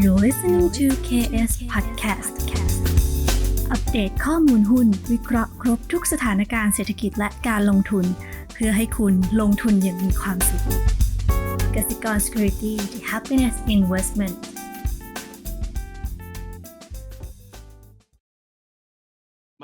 You're listening to KS Podcast อัปเดตข้อมูลหุ้น วิเคราะห์ครบทุกสถานการณ์เศรษฐกิจและการลงทุน เพื่อให้คุณลงทุนอย่างมีความสุขกสิกร Security the Happiness Investment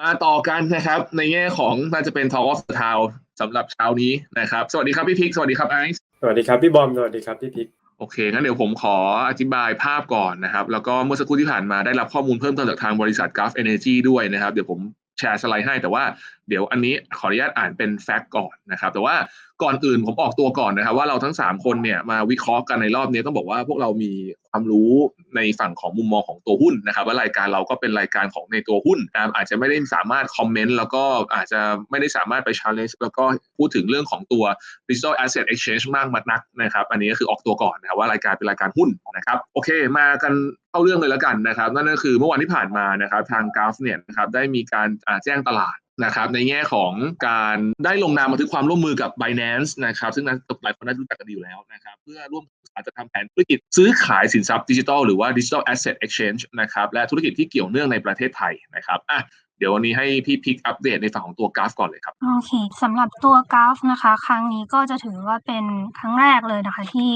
มาต่อกันนะครับ ในแง่ของน่าจะเป็น Talk of the Town สำหรับเช้านี้นะครับ สวัสดีครับพี่พิก สวัสดีครับไอซ์สวัสดีครับพี่บอม สวัสดีครับพี่พิก โอเค งั้นเดี๋ยวผมขออธิบายภาพก่อนนะครับ แล้วก็เมื่อสักครู่ที่ผ่านมาได้รับข้อมูลเพิ่มเติมจากทางบริษัท Gulf Energy ด้วยนะครับ เดี๋ยวผมแชร์สไลด์ให้ แต่ว่าเดี๋ยวอันนี้ขออนุญาตอ่านเป็นแฟกต์ก่อนนะครับ แต่ว่าก่อนอื่นผมออกตัวก่อนนะครับ ว่าเราทั้ง 3 คนเนี่ยมาวิเคราะห์กันในรอบนี้ต้องบอกว่าพวกเรามี ความรู้ในฝั่งของมุมมองของตัวหุ้นนะครับว่ารายการเราก็เป็นรายการของในตัวหุ้นนะครับอาจจะไม่ได้สามารถคอมเมนต์แล้วก็อาจจะไม่ได้สามารถไป challenge แล้วก็พูดถึงเรื่องของตัว digital asset exchange มากมานักนะครับ อันนี้ก็คือออกตัวก่อนนะครับว่ารายการเป็นรายการหุ้นนะครับ โอเค มากันเข้าเรื่องเลยแล้วกันนะครับ นั่นก็คือเมื่อวันที่ผ่านมานะครับทางกราฟเนี่ยนะครับได้มีการแจ้งตลาด นะครับในแง่ของการได้ลงนามบันทึกความร่วมมือกับ Binance นะครับซึ่งนั้นหลายคนน่าจะรู้จักกันอยู่แล้วนะครับเพื่อร่วมอาจจะทำแผนธุรกิจซื้อขายสินทรัพย์ดิจิทัลหรือว่า Digital Asset Exchange นะครับและธุรกิจที่เกี่ยวเนื่องในประเทศไทยนะครับอะเดี๋ยววันนี้ให้พี่พิกอัปเดตในฝั่งของตัวกราฟก่อนเลยครับ โอเคสำหรับตัวกราฟนะคะ ครั้งนี้ก็จะถือว่าเป็นครั้งแรกเลยนะคะ ที่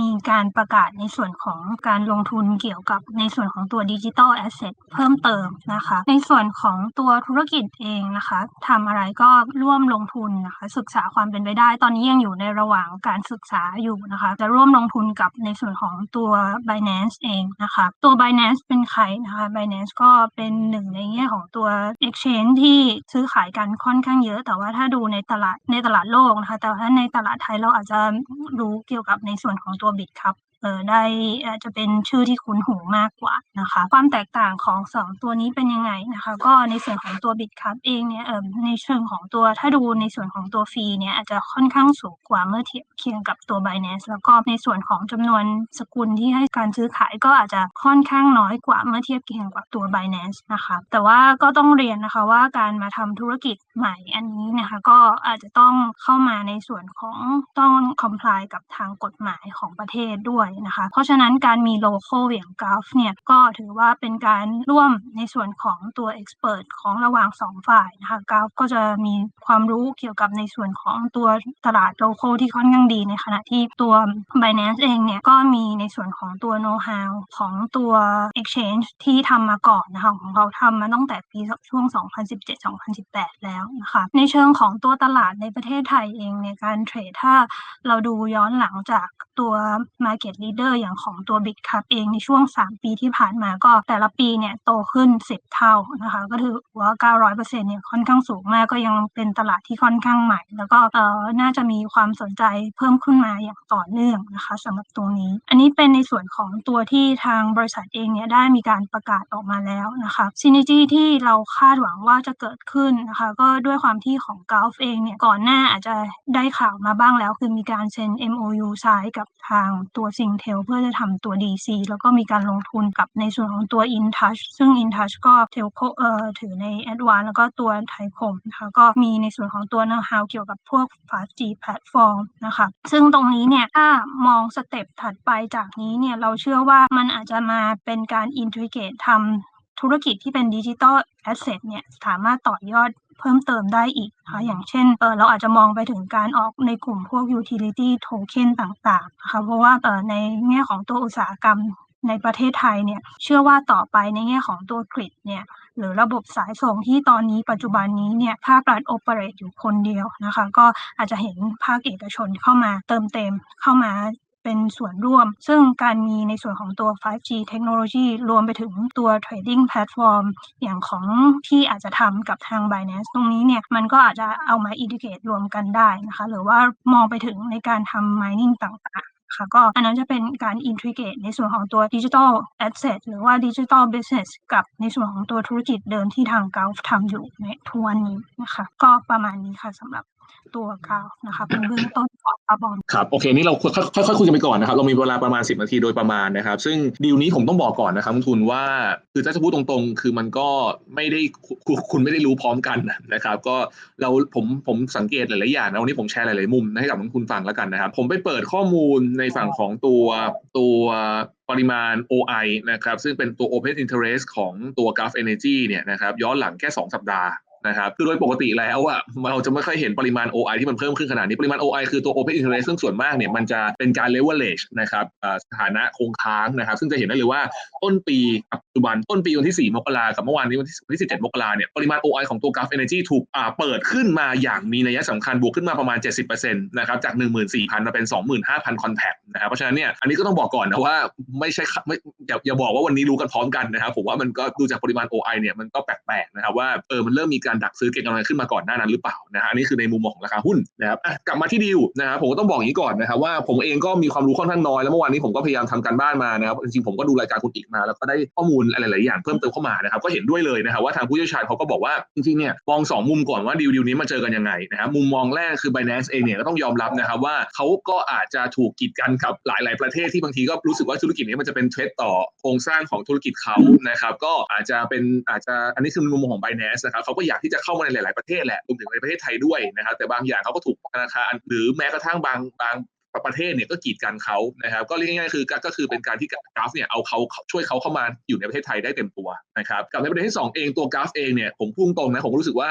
มีการประกาศในส่วนของการลงทุนเกี่ยวกับในส่วนของตัวดิจิ t a ลแอสเซทเพิ่มเติมนะคะ ในส่วนของตัวธุรกิจเองนะคะทำอะไรก็ร่วมลงทุนนะคะศึกษาความเป็นไปได้ ตอนนี้ยังอยู่ในระหว่างการศึกษาอยู่นะคะ จะร่วมลงทุนกับในส่วนของตัว Binance เองนะคะตัว Binance เป็นใครนะคะ Binance ก็เป็นหนึ่งในแง่ของตัว Exchange ที่ซื้อขายกันค่อนข้างเยอะ แต่ว่าถ้าดูในตลาดในตลาดโลกนะคะ แต่ถ้าในตลาดไทยเราอาจจะรู้เกี่ยวกับในส่วนของตัวบิตครับ เออได้อาจจะเป็นชื่อที่คุ้นหูมากกว่านะคะ ความแตกต่างของ 2 ตัวนี้เป็นยังไงนะคะ ก็ในส่วนของตัวบิตครับเองเนี่ยเออในเชิงของตัวถ้าดูในส่วนของตัวฟรีเนี่ยอาจจะค่อนข้างสูงกว่าเมื่อเทียบเคียงกับตัว Binance แล้วก็ในส่วนของจำนวนสกุลที่ให้การซื้อขายก็อาจจะค่อนข้างน้อยกว่าเมื่อเทียบเคียงกับตัว Binance นะคะแต่ว่าก็ต้องเรียนนะคะว่าการมาทำธุรกิจใหม่อันนี้นะคะก็อาจจะต้องเข้ามาในส่วนของต้อง comply กับทางกฎหมายของประเทศด้วยนะคะ เพราะฉะนั้นการมีโลโก้อย่างกราฟเนี่ยก็ถือว่าเป็นการร่วมในส่วนของตัว expert ของระหว่าง 2 ฝ่ายนะคะกราฟก็จะมีความรู้เกี่ยวกับในส่วนของตัวตลาดโลโก้ที่ค่อนข้างดีในขณะที่ตัว Binance เองเนี่ยก็มีในส่วนของตัว know how ของตัว exchange ที่ทำมาก่อนนะคะของเขาทำมาตั้งแต่ปีช่วง 2017-2018 แล้วนะคะในเชิงของตัวตลาดในประเทศไทยเองในการเทรดถ้าเราดูย้อนหลังจากตัว Market Leader อย่างของตัว Big Cap เองในช่วง 3 ปีที่ผ่านมาก็แต่ละปีเนี่ยโตขึ้น 10 เท่านะคะ ก็ถือว่า 900%เนี่ยค่อนข้างสูงมากก็ยังเป็นตลาดที่ค่อนข้างใหม่ แล้วก็เอ่อน่าจะมีความสนใจเพิ่มขึ้นมาอย่างต่อเนื่องนะคะสำหรับตรงนี้ อันนี้เป็นในส่วนของตัวที่ทางบริษัทเองเนี่ยได้มีการประกาศออกมาแล้วนะคะซินิจี้ที่เราคาดหวังว่าจะเกิดขึ้นนะคะก็ด้วยความที่ของกาฟเองเนี่ยก่อนหน้าอาจจะได้ข่าวมาบ้างแล้ว คือมีการเซ็น MOU ใช้กับทางตัวซิงเทลเพื่อจะทำตัว DC แล้วก็มีการลงทุนกับในส่วนของตัว InTouch ซึ่ง InTouch ก็เทลโคเอ่อถือใน Advanced แล้วก็ตัวไทยคมนะคะก็มีในส่วนของตัว know-how เกี่ยวกับพวก 5G platform นะคะซึ่งตรงนี้เนี่ยถ้ามองสเต็ปถัดไปจากนี้เนี่ยเราเชื่อว่ามันอาจจะมาเป็นการ integrate ทำธุรกิจที่เป็นดิจิตอลแอสเซทเนี่ยสามารถต่อยอด เพิ่มเติมได้อีกนะคะอย่างเช่นเออเราอาจจะมองไปถึงการออกในกลุ่มพวก utility token ต่างๆนะคะเพราะว่าเออในแง่ของตัวอุตสาหกรรมในประเทศไทยเนี่ยเชื่อว่าต่อไปในแง่ของตัวกริดเนี่ยหรือระบบสายส่งที่ตอนนี้ปัจจุบันนี้เนี่ยภาครัฐโอเปเรตอยู่คนเดียวนะคะ ก็อาจจะเห็นภาคเอกชนเข้ามาเติมเต็มเข้ามา เป็นส่วนร่วม ซึ่งการมีในส่วนของตัว 5G เทคโนโลยีรวมไปถึงตัว trading platform อย่างของที่อาจจะทำกับทาง Binance ตรงนี้เนี่ย มันก็อาจจะเอามา integrate รวมกันได้นะคะ หรือว่ามองไปถึงในการทำ mining ต่างๆค่ะก็อันนั้นจะเป็นการ integrate ในส่วนของตัว digital asset หรือว่า digital business กับในส่วนของตัวธุรกิจเดิมที่ทาง Gulf ทำอยู่ในทุกวันนี้นะคะ ก็ประมาณนี้ค่ะสำหรับ ตัวกราฟนะคะเป็นเบื้องต้นก่อนค่ะบอมครับโอเคนี่เราค่อยๆค่อยๆคุยกันไปก่อนนะครับเรามีเวลาประมาณ 10 นาทีโดยประมาณนะครับ ซึ่งดีลนี้ผมต้องบอกก่อนนะครับคุณทุนว่าคือถ้าจะพูดตรงๆ คือมันก็ไม่ได้คุณคุณไม่ได้รู้พร้อมกันนะครับ ก็เราผมผมสังเกตหลายๆอย่างนะวันนี้ผมแชร์หลายๆมุมให้กับคุณฟังแล้วกันนะครับ ผมไปเปิดข้อมูลในฝั่งของตัวตัวปริมาณ OI นะครับซึ่งเป็นตัว Open Interest ของตัว Gulf Energy เนี่ยนะครับย้อนหลังแค่ 2 สัปดาห์ นะครับคือโดยปกติแล้วอะเราจะไม่ค่อยเห็นปริมาณ OI ที่มันเพิ่มขึ้นขนาดนี้ ปริมาณ OI คือตัว Open Interest ซึ่งส่วนมากเนี่ยมันจะเป็นการ leverage นะครับสถานะคงค้างนะครับ ซึ่งจะเห็นได้เลยว่าต้นปีปัจจุบันต้นปีวันที่ 4 มกรากับเมื่อวานนี้วันที่17 มกราเนี่ยปริมาณ OI ของตัว Gulf Energy ถูกเปิดขึ้นมาอย่างมีนัยสำคัญบวกขึ้นมาประมาณ 70%นะครับจาก 14,000 มาเป็น 25,000 contact นะครับเพราะฉะนั้นเนี่ยอันนี้ก็ต้องบอกก่อนนะว่าไม่ใช่ไม่อย่าอย่าบอกว่าวันนี้รู้กันพร้อมกันนะครับผมว่ามันก็ดูจากปริมาณ OI เนี่ยมันก็แปลกๆนะครับว่าเออมันเริ่มมีการดักซื้อเก็งกำไรขึ้นมาก่อนหน้านั้นหรือเปล่านะฮะอันนี้คือในมุมมองของราคาหุ้นนะครับกลับมาที่ดีลนะครับผมก็ต้องบอกอย่างนี้ก่อนนะครับว่าผมเองก็มีความรู้ค่อนข้างน้อยแล้วเมื่อวานนี้ผมก็พยายามทำการบ้านมานะครับจริงๆผมก็ดูรายการคุณอีกมา แล้วก็ได้ข้อมูลอะไรหลายๆอย่างเพิ่มเติมเข้ามานะครับก็เห็นด้วยเลยนะครับว่าทางผู้เชี่ยวชาญเขาก็บอกว่าจริงๆเนี่ยมองสองมุมก่อนว่าดีลดีลนี้มาเจอกันยังไงนะครับมุมมองแรกคือ Binance เองเนี่ยก็ต้องยอมรับนะครับว่าเขาก็อาจจะถูกกีดกันกับหลาย ๆ ประเทศที่บางทีก็รู้สึกว่าธุรกิจนี้มันจะเป็นเทรดต่อโครงสร้างของธุรกิจเขานะครับก็อาจจะเป็นอาจจะอันนี้คือมุมมองของ Binance นะครับเขาก็อยากที่จะเข้ามาในหลาย ๆ ประเทศแหละรวมถึงในประเทศไทยด้วยนะครับแต่บางอย่างเขาก็ถูกธนาคารหรือแม้กระทั่งบางบาง ประเทศเนี่ยก็กีดกันเขานะครับ ก็เรียกง่ายๆคือก็คือเป็นการที่กราฟเนี่ยเอาเขาช่วยเขาเข้ามาอยู่ในประเทศไทยได้เต็มตัวนะครับกับในประเด็นที่สองเองตัวกราฟเองเนี่ยผมพุ่งตรงนะผมรู้สึกว่า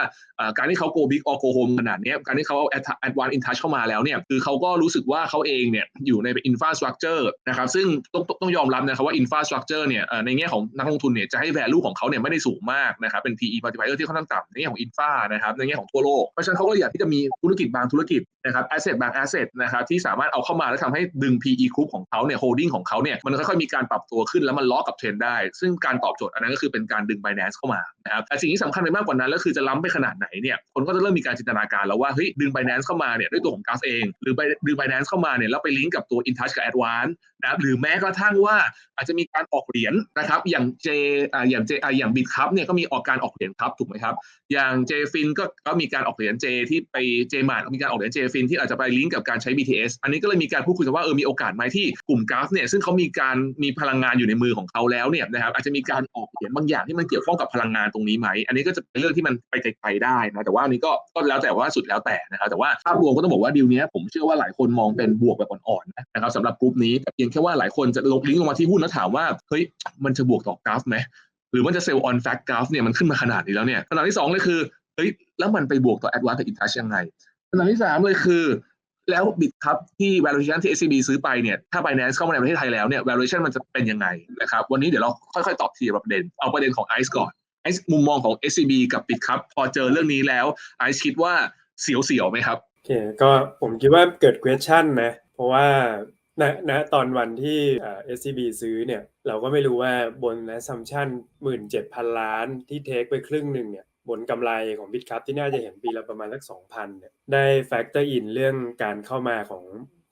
การที่เขา go big or go home ขนาดนี้การที่เขาเอา advance in touch เข้ามาแล้วเนี่ยคือเขาก็รู้สึกว่าเขาเองเนี่ยอยู่ใน infrastructure นะครับซึ่งต้องต้องยอมรับนะครับว่า infrastructure เนี่ยในแง่ของนักลงทุนเนี่ยจะให้ value ของเขาเนี่ยไม่ได้สูงมากนะครับเป็น PE multiplier ที่ค่อนข้างต่ำในแง่ของ infra นะครับในแง่ของทั่วโลกเพราะฉะนั้นเขาก็อยากที่จะมีธุรกิจบางธุรกิจนะครับ asset บาง asset นะครับที่สามารถเอาเข้ามาแล้วทำให้ดึง PE group ของเขาเนี่ย holding ของเขาเนี่ยมันค่อยๆมีการปรับตัวขึ้นแล้วมันล้อกับเทรนได้ ซึ่งการตอบโจทย์อันนั้นก็คือเป็นการดึง Binance เข้ามานะครับแต่สิ่งที่สำคัญไปมากกว่านั้นแล้วคือจะล้ำไปขนาดไหนเนี่ยคนก็จะเริ่มมีการจินตนาการแล้วว่าเฮ้ยดึง Binance เข้ามาเนี่ยด้วยตัวของกราฟเอง หรือไปดึง Binance เข้ามาเนี่ยแล้วไปลิงก์กับตัว InTouch กับ Advance นะครับหรือแม้กระทั่งว่าอาจจะมีการออกเหรียญนะครับอย่าง J อ่าอย่าง J อ่อย่าง Bit ครับเนี่ยก็มีออกการออกเหรียญครับถูกไหมครับอย่าง JFIN ก็ก็มีการออกเหรียญ J ที่ไป JMart มีการออกเหรียญ JFIN ที่อาจจะไปลิงก์กับการใช้ BTS อันนี้ก็เลยมีการพูดคุยกันว่าเออมีโอกาสไหมที่กลุ่มกราฟเนี่ยซึ่งเขามีการมีพลังงานอยู่ในมือของเขาแล้วเนี่ยนะครับอาจจะมีการออกเหรียญบางอย่างที่มันเกี่ยวข้องกับพลังงานตรงนี้ไหมอันนี้ก็จะเป็นเรื่องที่มันไปไกลๆได้นะแต่ว่านี้ก็ก็แล้วแต่ว่าสุดแล้วแต่นะครับแต่ว่าภาพรวมก็ต้องบอกว่าดีลเนี้ยผมเชื่อว่าหลายคนมองเป็นบวกแบบอ่อนๆนะครับสำหรับกลุ่มนี้เพียงแค่ว่าหลายคนจะลงลิงก์ลงมาที่หุ้นแล้วถามว่าเฮ้ยมันจะบวกต่อกราฟไหมหรือมันจะเซลล์ออนแฟกกราฟเนี่ยมันขึ้นมาขนาดนี้แล้วเนี่ยขนาดที่สองเลยคือเฮ้ยแล้วมันไปบวกต่อแอดวานซ์กับอินทัชยังไงขนาดที่สามเลยคือ แล้วบิตครับที่ valuation ที่ SCB ซื้อไปเนี่ยถ้า Binance เข้ามาในประเทศไทยแล้วเนี่ย valuation มันจะเป็นยังไงนะครับวันนี้เดี๋ยวเราค่อยๆ ตอบทีละประเด็น เอาประเด็นของ ICE ก่อน ICE มุมมองของ SCB กับบิตครับพอเจอเรื่องนี้แล้ว ICE คิดว่าเสียวๆไหมครับโอเคก็ผมคิดว่าเกิด question นะเพราะว่าณณตอนวันที่อ่า SCB ซื้อเนี่ย เราก็ไม่รู้ว่าบน assumption 17,000 ล้านที่เทคไปครึ่งหนึ่งเนี่ย บนกำไรของบิตครับที่น่าจะเห็นปีละประมาณสักสองพันเนี่ยได้แฟคเตอร์อินเรื่องการเข้ามาของ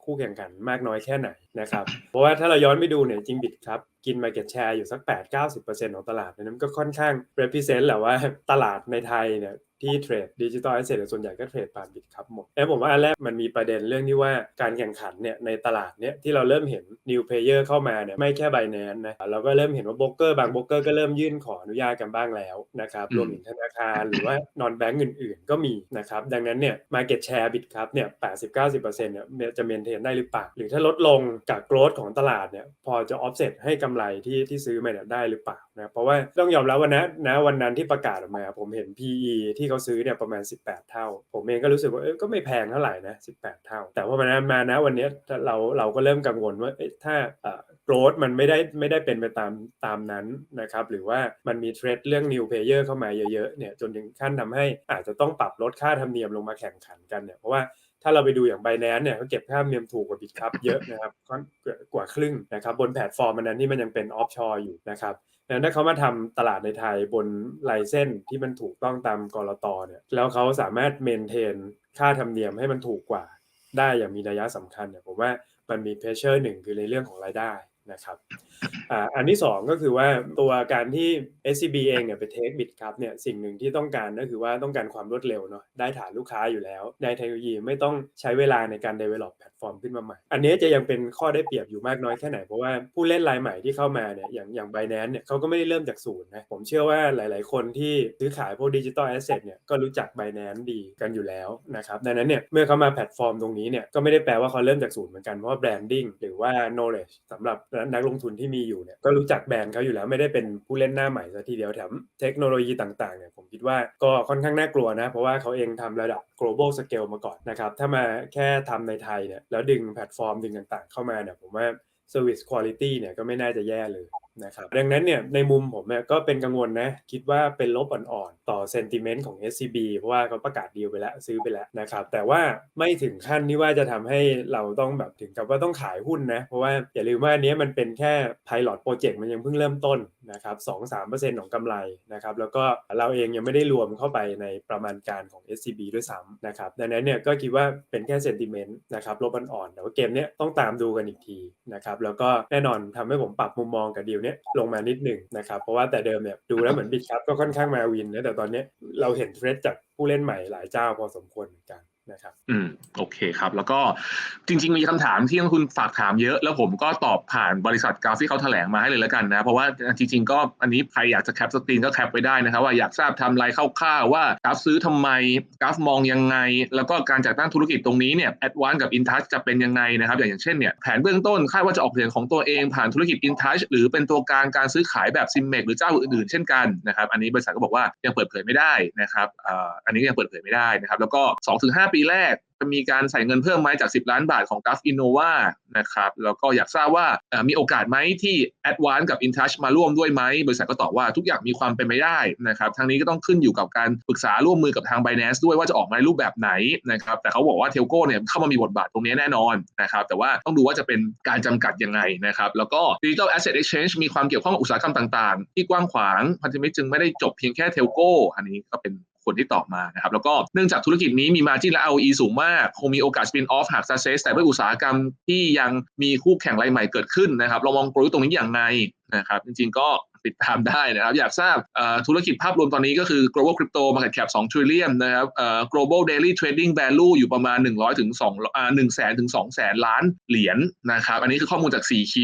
คู่แข่งขันมากน้อยแค่ไหนนะครับ เพราะว่าถ้าเราย้อนไปดูเนี่ยจริงบิตครับกิน market share อยู่สัก 8-90%ของตลาดนั้นก็ค่อนข้าง represent แหละว่าตลาดในไทยเนี่ย ที่เทรดดิจิตอลแอสเซทส่วนใหญ่ก็เทรดผ่านบิตครับหมดแล้วผมว่าอันแรกมันมีประเด็นเรื่องที่ว่าการแข่งขันเนี่ยในตลาดเนี่ยที่เราเริ่มเห็น new player เข้ามาเนี่ยไม่แค่ Binance นะเราก็เริ่มเห็นว่าโบรกเกอร์บางโบรกเกอร์ก็เริ่มยื่นขออนุญาตกันบ้างแล้วนะครับอืมรวมถึงธนาคารหรือว่า non bank อื่นๆ ก็มีนะครับดังนั้นเนี่ย market share บิตครับเนี่ย80-90%เนี่ยจะเมนเทนได้หรือเปล่าหรือถ้าลดลงกับ growth ของตลาดเนี่ยพอจะ offset ให้กำไรที่ที่ซื้อมาเนี่ยได้หรือเปล่า นะเพราะว่าต้องยอมรับว่านะนะวันนั้นที่ประกาศออกมา ผมเห็น PE ที่เขาซื้อเนี่ยประมาณ 18 เท่า ผมเองก็รู้สึกว่าเอ้ก็ไม่แพงเท่าไหร่นะ18 เท่า แต่ว่ามันมานะวันนี้เราเราก็เริ่มกังวลว่าถ้าเอ่อ growth มันไม่ได้ไม่ได้เป็นไปตามตามนั้นนะครับหรือว่ามันมีเทรดเรื่อง new player เข้ามาเยอะๆเนี่ยจนถึงขั้นทำให้อาจจะต้องปรับลดค่าธรรมเนียมลงมาแข่งขันกันเนี่ยเพราะว่า ถ้าเราไปดูอย่าง Binance เนี่ยเขาเก็บค่าธรรมเนียมถูกกว่า Bitcup เยอะนะครับค่อนกว่าครึ่งนะครับบนแพลตฟอร์มอันนั้นที่มันยังเป็น offshore อยู่นะครับดังนั้นถ้าเขามาทำตลาดในไทยบนไลเส้นที่มันถูกต้องตามกรตเนี่ยแล้วเขาสามารถเมนเทนค่าธรรมเนียมให้มันถูกกว่าได้อย่างมีนัยสำคัญเนี่ยผมว่ามันมีเพรสเชอร์หนึ่งคือในเรื่องของรายได้ นะครับอันที่สองก็คือว่าตัวการที่ SCB เองเนี่ยไปเทคบิตครับเนี่ยสิ่งหนึ่งที่ต้องการก็คือว่าต้องการความรวดเร็วเนาะได้ฐานลูกค้าอยู่แล้วได้เทคโนโลยีไม่ต้องใช้เวลาในการ develop แพลตฟอร์มขึ้นมาใหม่ อันนี้จะยังเป็นข้อได้เปรียบอยู่มากน้อยแค่ไหน เพราะว่าผู้เล่นรายใหม่ที่เข้ามาเนี่ยอย่างอย่าง Binance เนี่ยเขาก็ไม่ได้เริ่มจากศูนย์นะผมเชื่อว่าหลาย ๆ คนที่ซื้อขายพวกดิจิตอลแอสเซทเนี่ยก็รู้จัก Binance ดีกันอยู่แล้วนะครับดังนั้นเนี่ยเมื่อเขามาแพลตฟอร์มตรงนี้เนี่ยก็ไม่ได้แปลว่าเขาเริ่มจากศูนย์เหมือนกันเพราะว่า branding หรือว่า knowledge สำหรับนักลงทุนที่มีอยู่เนี่ยก็รู้จักแบรนด์เขาอยู่แล้วไม่ได้เป็นผู้เล่นหน้าใหม่ซะทีเดียวแถมเทคโนโลยีต่างๆเนี่ยผมคิดว่าก็ค่อนข้างน่ากลัวนะ เพราะว่าเขาเองทำระดับ global scale มาก่อนนะครับถ้ามาแค่ทำในไทยเนี่ยแล้วดึงแพลตฟอร์มดึงต่างๆ เข้ามาเนี่ยผมว่า service quality เนี่ยก็ไม่น่าจะแย่เลย นะครับดังนั้นเนี่ยในมุมผมเนี่ยก็เป็นกังวลนะคิดว่าเป็นลบอ่อนๆ ต่อ sentiment ของ SCB เพราะว่าเขาประกาศดีลไปแล้วซื้อไปแล้วนะครับแต่ว่าไม่ถึงขั้นที่ว่าจะทำให้เราต้องแบบถึงกับว่าต้องขายหุ้นนะเพราะว่าอย่าลืมว่าอันนี้มันเป็นแค่ pilot project มันยังเพิ่งเริ่มต้นนะครับ2-3%ของกำไรนะครับแล้วก็เราเองยังไม่ได้รวมเข้าไปในประมาณการของ SCB ด้วยซ้ำนะครับดังนั้นเนี่ยก็คิดว่าเป็นแค่ sentiment นะครับลบอ่อนๆแต่ว่าเกมเนี้ยต้องตามดูกันอีกทีนะครับแล้วก็แน่นอนทำให้ผมปรับมุมมองกับดีลเนี้ยลงมานิดหนึ่งนะครับเพราะว่าแต่เดิมเนี่ยดูแล้วเหมือนบิตครับก็ค่อนข้างมาวินนะแต่ตอนนี้เราเห็นเทรดจากผู้เล่นใหม่หลายเจ้าพอสมควรเหมือนกัน นะครับ อืมโอเคครับ แล้วก็จริง ๆ มีคำถามที่นักลงทุนฝากถามเยอะ แล้วผมก็ตอบผ่านบริษัทกราฟที่เขาแถลงมาให้เลยแล้วกันนะ เพราะว่าจริง ๆ ก็อันนี้ใครอยากจะแคปสกรีนก็แคปไว้ได้นะครับ ว่าอยากทราบทำลายคร่าวๆว่ากราฟซื้อทำไมกราฟมองยังไง แล้วก็การจัดตั้งธุรกิจตรงนี้เนี่ยแอดวานกับอินทัชจะเป็นยังไงนะครับ อย่างเช่นเนี่ยแผนเบื้องต้นคาดว่าจะออกเหรียญของตัวเองผ่านธุรกิจอินทัชหรือเป็นตัวกลางการซื้อขายแบบซิมเมกหรือเจ้าอื่นๆ เช่นกันนะครับ อันนี้บริษัทก็บอกว่ายังเปิดเผยไม่ได้นะครับอันนี้ยังเปิดเผยไม่ได้นะครับ แล้วก็2-5ปีแรกจะมีการใส่เงินเพิ่มไหมจาก 10 ล้านบาทของ g u f Innova นะครับแล้วก็อยากทราบว่ามีโอกาสไหมที่ Advance กับ InTouch มาร่วมด้วยไหม บริษัทก็ตอบว่าทุกอย่างมีความเป็นไปได้นะครับทั้งนี้ก็ต้องขึ้นอยู่กับการปรึกษาร่วมมือกับทาง Binance ด้วยว่าจะออกมาในรูปแบบไหนนะครับแต่เขาบอกว่าเทลโก้เนี่ยเข้ามามีบทบาทตรงนี้แน่นอนนะครับแต่ว่าต้องดูว่าจะเป็นการจำกัดยังไงนะครับแล้วก็ Digital Asset Exchange มีความเกี่ยวข้องกับอุตสาหกรรมต่าง ๆ ที่กว้างขวางพันธมิตรจึงไม่ได้จบเพียงแค่เทลโก้อันนี้ก็เป็น คนที่ตอบมานะครับแล้วก็เนื่องจากธุรกิจนี้มีมาจิ้นและ ROE สูงมากคงมีโอกาสสปินออฟหาก success แต่เพื่อุตสาหกรรมที่ยังมีคู่แข่งรายใหม่เกิดขึ้นนะครับเรามองกลยุทธ์ตรงนี้อย่างไรนะครับจริงๆก็ ติดตามได้นะครับ อยากทราบธุรกิจภาพรวมตอนนี้ก็คือ global crypto market cap 2 trillion นะครับ global daily trading value อยู่ประมาณ 100ถึง2อ่า1แสนถึง2แสนล้านเหรียญนะครับ อันนี้คือข้อมูลจาก 4Q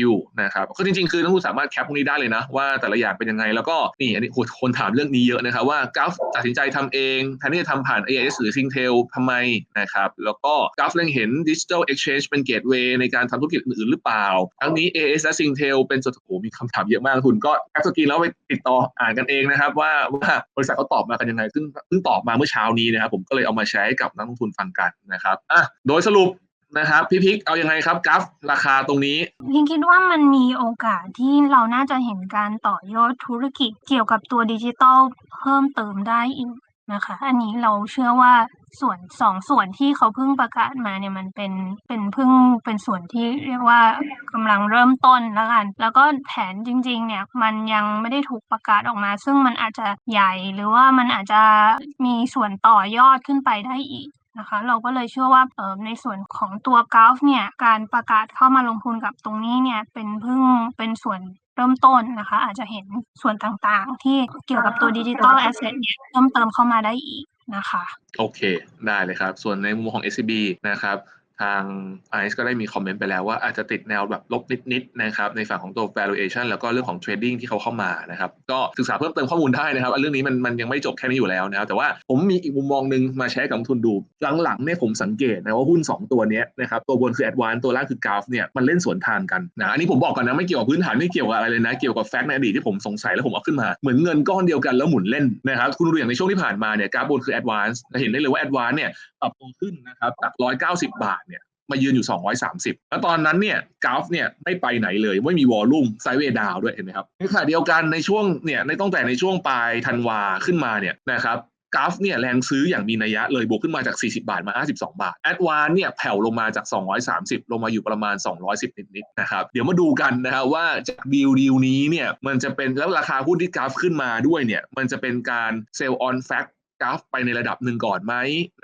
นะครับก็จริงๆ คือนักลงทุนสามารถแคปพวกนี้ได้เลยนะ ว่าแต่ละอย่างเป็นยังไง แล้วก็นี่อันนี้คนถามเรื่องนี้เยอะนะครับ ว่ากราฟตัดสินใจทำเองแทนที่จะทำผ่าน AIS หรือ Singtel ทำไมนะครับ แล้วก็กราฟเล็งเห็น digital exchange เป็น gateway ในการทำธุรกิจอื่นหรือเปล่า ทั้งนี้ AIS และ Singtel เป็นจุดโอ้มีคำถามเยอะมากคุณก็แคปสกรีนแล้วไปติดต่ออ่านกันเองนะครับ ว่าว่าบริษัทเขาตอบมากันยังไงซึ่งเพิ่งตอบมาเมื่อเช้านี้นะครับ ผมก็เลยเอามาแชร์ให้กับนักลงทุนฟังกันนะครับอะโดยสรุปนะครับพี่พิกเอายังไงครับกราฟราคาตรงนี้พิงคิดว่ามันมีโอกาสที่เราน่าจะเห็นการต่อยอดธุรกิจเกี่ยวกับตัวดิจิทัลเพิ่มเติมได้อีก นะคะ อันนี้เราเชื่อว่าส่วนสองส่วนที่เขาเพิ่งประกาศมาเนี่ยมันเป็นเป็นเพิ่งเป็นส่วนที่เรียกว่ากำลังเริ่มต้นแล้วกัน แล้วก็แผนจริง ๆ เนี่ยมันยังไม่ได้ถูกประกาศออกมา ซึ่งมันอาจจะใหญ่หรือว่ามันอาจจะมีส่วนต่อยอดขึ้นไปได้อีกนะคะเราก็เลยเชื่อว่าเออในส่วนของตัวกราฟเนี่ยการประกาศเข้ามาลงทุนกับตรงนี้เนี่ยเป็นเพิ่งเป็นส่วน เริ่มต้นนะคะ อาจจะเห็นส่วนต่างๆ ที่เกี่ยวกับตัวดิจิทัลแอสเซทเนี่ยเพิ่มเติมเข้ามาได้อีกนะคะ โอเค ได้เลยครับ ส่วนในมุมของ SCB นะครับ ทาง ICE ก็ได้มีคอมเมนต์ไปแล้วว่าอาจจะติดแนวแบบลบนิดๆนะครับในฝั่งของตัว valuation แล้วก็เรื่องของ trading ที่เขาเข้ามานะครับก็ศึกษาเพิ่มเติมข้อมูลได้นะครับเรื่องนี้มันมันยังไม่จบแค่นี้อยู่แล้วนะครับแต่ว่าผมมีอีกมุมมองหนึ่งมาแชร์กับทุนดู หลังๆเนี่ยผมสังเกตนะว่าหุ้น 2 ตัวนี้นะครับตัวบนคือ Advance ตัวล่างคือ Gulf เนี่ยมันเล่นสวนทางกันนะอันนี้ผมบอกก่อนนะไม่เกี่ยวกับพื้นฐานไม่เกี่ยวกับอะไรเลยนะเกี่ยวกับแฟกต์ในอดีตที่ผมสงสัยแล้วผมเอาขึ้นมาเหมือนเงินก้อนเดียวกันแล้วหมุนเล่นนะครับคุณดูอย่างในช่วงที่ผ่านมาเนี่ยกราฟบนคือ Advance จะเห็นได้เลยว่า Advance เนี่ยปรับตัวขึ้นนะครับจาก190 บาท มายืนอยู่ 230 แล้วตอนนั้นเนี่ยกราฟเนี่ยไม่ไปไหนเลยไม่มีวอลลุ่มไซด์เวย์ดาวด้วยเห็นไหมครับในขณะเดียวกันในช่วงเนี่ยในตั้งแต่ในช่วงปลายธันวาขึ้นมาเนี่ยนะครับกราฟเนี่ยแรงซื้ออย่างมีนัยยะเลยบวกขึ้นมาจาก 40 บาทมา 52 บาทแอดวานเนี่ยแผ่วลงมาจาก 230 ลงมาอยู่ประมาณ 210 นิดๆนะครับเดี๋ยวมาดูกันนะครับว่าจากดีลดีลนี้เนี่ยมันจะเป็นแล้วราคาหุ้นที่กราฟขึ้นมาด้วยเนี่ยมันจะเป็นการเซลล์ออนแฟก กราฟไปในระดับหนึ่งก่อนไหม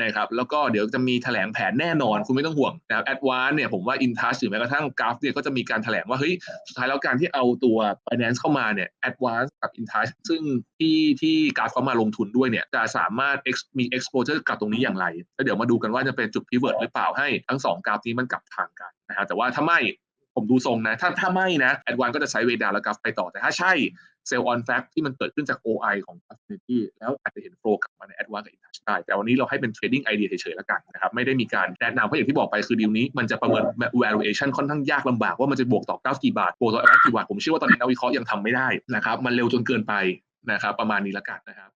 นะครับแล้วก็เดี๋ยวจะมีแถลงแผนแน่นอนคุณไม่ต้องห่วงนะครับแอดวานเนี่ยผมว่า InTouch หรือแม้กระทั่งกราฟเนี่ยก็จะมีการแถลงว่าเฮ้ยสุดท้ายแล้วการที่เอาตัว Finance เข้ามาเนี่ย Advance กับ InTouch ซึ่งที่ที่กราฟเขามาลงทุนด้วยเนี่ยจะสามารถ X มี exposure กับตรงนี้อย่างไรแล้วเดี๋ยวมาดูกันว่าจะเป็นจุด pivot หรือเปล่าให้ทั้งสองกราฟนี้มันกลับทางกันนะครับแต่ว่าถ้าไม่ผมดูทรงนะ ถ้าถ้าไม่นะ Advance ก็จะใช้เวดาแล้วกราฟไปต่อแต่ถ้าใช่ เซลล์ออนแฟกที่มันเกิดขึ้นจาก OI ของ Affinity แล้วอาจจะเห็นโฟลกลับมาใน Advance กับ InTouch ได้ แต่วันนี้เราให้เป็น trading idea เฉยๆแล้วกันนะครับไม่ได้มีการแนะนำเพราะอย่างที่บอกไปคือดีลนี้มันจะประเมิน valuation ค่อนข้างยากลำบากว่ามันจะบวกต่อ 9 กี่บาทบวกต่อ Advance กี่บาทผมเชื่อว่าตอนนี้นักวิเคราะห์ยังทำไม่ได้นะครับมันเร็วจนเกินไปนะครับประมาณนี้แล้วกันนะครับ